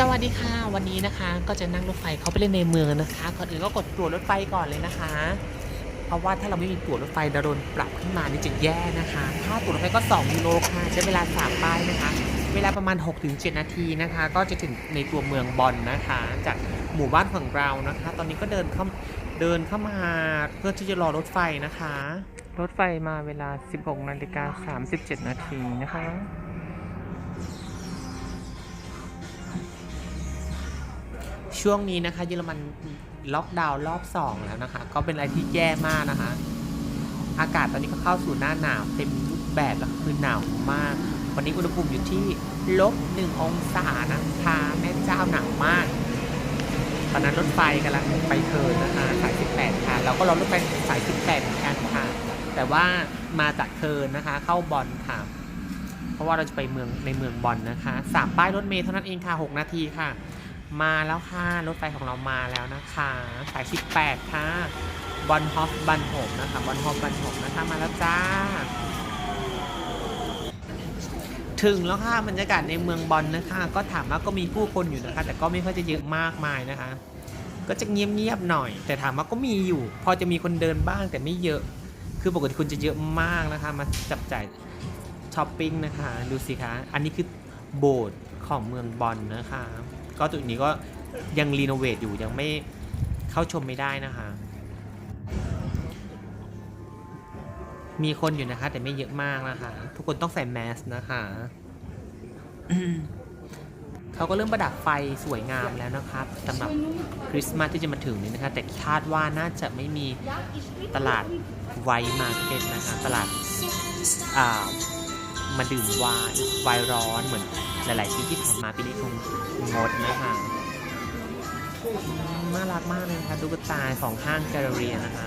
สวัสดีค่ะ วันนี้นะคะก็จะนั่งรถไฟเขาไปเล่นในเมืองนะคะก่อนอื่นก็กดตั๋วรถไฟก่อนเลยนะคะ เพราะว่าถ้าเราไม่มีตั๋วรถไฟเราโดนปรับขึ้นมานี่จะแย่นะคะค่าตั๋วรถไฟก็2ยูโรค่ะใช้เวลา3ป้ายนะคะ เวลาประมาณ 6-7 นาทีนะคะ ก็จะถึงในตัวเมืองบอนนะคะ จากหมู่บ้านของเรานะคะ ตอนนี้ก็เดินเข้าเดินเข้ามาเพื่อที่จะรอรถไฟนะคะ รถไฟมาเวลา 16นาฬิกา37 นาทีนะคะ ช่วงนี้นะคะ เยอรมันล็อกดาวน์รอบ 2 แล้วนะคะ ก็เป็นอะไรที่แย่มากนะคะ อากาศตอนนี้ก็เข้าสู่หน้าหนาวเต็มรูปแบบแล้วคือหนาวมาก วันนี้อุณหภูมิอยู่ที่ลบหนึ่งองศานะคะแม่เจ้าหนาวมาก ตอนนั้นรถไฟกำลังไปเทิร์นนะคะสาย 18 ค่ะเราก็รอรถไฟสาย 18เหมือนกันค่ะ แต่ว่ามาจากเทิร์นนะคะ เข้าบอลค่ะ เพราะว่าเราจะไปเมืองในเมืองบอลนะคะสามป้ายรถเมล์เท่านั้นเองค่ะ 6 นาทีค่ะ มาแล้วค่ะ รถไฟของเรามาแล้วนะคะสาย 18 ค่ะบอลฮอฟบันหกนะคะบอลฮอฟบันหกนะคะมาแล้วจ้า ถึงแล้วค่ะบรรยากาศในเมืองบอลนะคะ ก็ถามว่าก็มีผู้คนอยู่นะคะ แต่ก็ไม่ค่อยจะเยอะมากมายนะคะ ก็จะเงียบๆหน่อย แต่ถามว่าก็มีอยู่ พอจะมีคนเดินบ้างแต่ไม่เยอะ คือปกติคุณจะเยอะมากนะคะ มาจับจ่ายช้อปปิ้งนะคะ ดูสิคะ อันนี้คือโบสถ์ของเมืองบอลนะคะ ก็จุดนี้ก็ยังรีโนเวทอยู่ยังไม่เข้าชมไม่ได้นะคะ มีคนอยู่นะคะ แต่ไม่เยอะมากนะคะ ทุกคนต้องใส่แมสนะคะเขาก็เริ่มประดับไฟสวยงามแล้วนะครับสำหรับคริสต์มาสที่จะมาถึงนี้นะคะ แต่คาดว่าน่าจะไม่มีตลาดไวน์มาร์เก็ตนะคะ ตลาดอ่ามาดื่มไวน์ไวน์ร้อนเหมือน หลาย ๆ ปีที่ผ่านมาปีนี้คงงดนะคะน่ารักมากเลยนะคะตุ๊กตาของห้างแกลเลอรี่นะคะ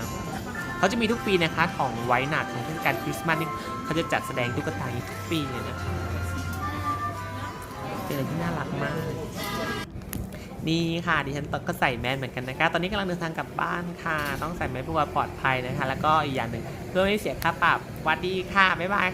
เขาจะมีทุกปีนะคะของไวน์นัดของเทศกาลคริสต์มาสนี่เขาจะจัดแสดงตุ๊กตาทุกปีเลยนะคะเป็นอะไรที่น่ารักมาก นี่ค่ะดิฉันก็ใส่แมสเหมือนกันนะคะ ตอนนี้กำลังเดินทางกลับบ้านค่ะ ต้องใส่แมสเพื่อความปลอดภัยนะคะ แล้วก็อีกอย่างหนึ่งเพื่อไม่ให้เสียค่าปรับวัดดีค่ะบ๊ายบาย